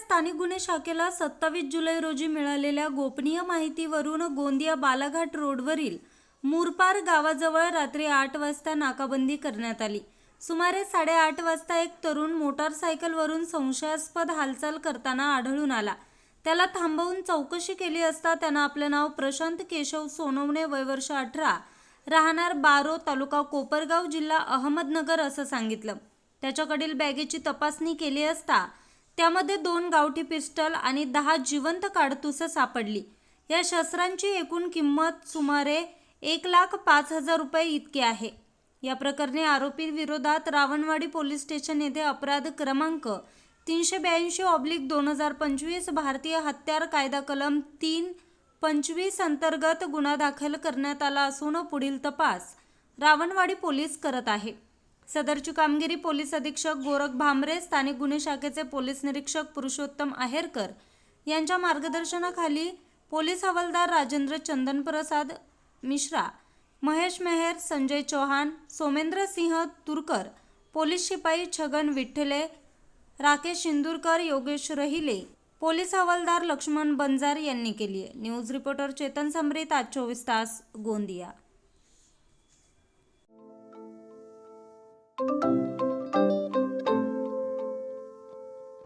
स्थानिक गुन्हे शाखेला सत्तावीस जुलै रोजी मिळालेल्या गोपनीय माहितीवरून गोंदिया बालाघाट रोडवरील मुरपार गावाजवळ रात्री आठ वाजता नाकाबंदी करण्यात आली. सुमारे साडेआठ वाजता एक तरुण मोटारसायकलवरून संशयास्पद हालचाल करताना आढळून आला. त्याला थांबवून चौकशी केली असता त्यानं आपलं नाव प्रशांत केशव सोनवणे वयवर्ष अठरा राहणार बारो तालुका कोपरगाव जिल्हा अहमदनगर असं सांगितलं. त्याच्याकडील बॅगेची तपासणी केली असता त्यामध्ये दोन गावठी पिस्टल आणि दहा जिवंत काडतुसं सापडली. या शस्त्रांची एकूण किंमत सुमारे एक लाख पाच हजार रुपये इतकी आहे. या प्रकरणी आरोपी विरोधात रावणवाडी पोलीस स्टेशन येथे अपराध क्रमांक तीनशे ब्याऐंशी ऑब्लिक दोन हजार पंचवीस भारतीय हत्यार कायदा कलम तीन पंचवीस अंतर्गत गुन्हा दाखल करण्यात आला असून पुढील तपास रावणवाडी पोलीस करत आहे. सदरची कामगिरी पोलीस अधीक्षक गोरख भामरे स्थानिक गुन्हे शाखेचे पोलीस निरीक्षक पुरुषोत्तम आहेरकर यांच्या मार्गदर्शनाखाली पोलीस हवालदार राजेंद्र चंदनप्रसाद मिश्रा महेश मेहर संजय चौहान सोमेंद्र सिंह तुरकर पोलीस शिपाई छगन विठ्ठले राकेश शिंदूरकर योगेश रहिले पोलीस हवालदार लक्ष्मण बंजार यांनी केली आहे. न्यूज रिपोर्टर चेतन समरीत आज चोवीस तास गोंदिया.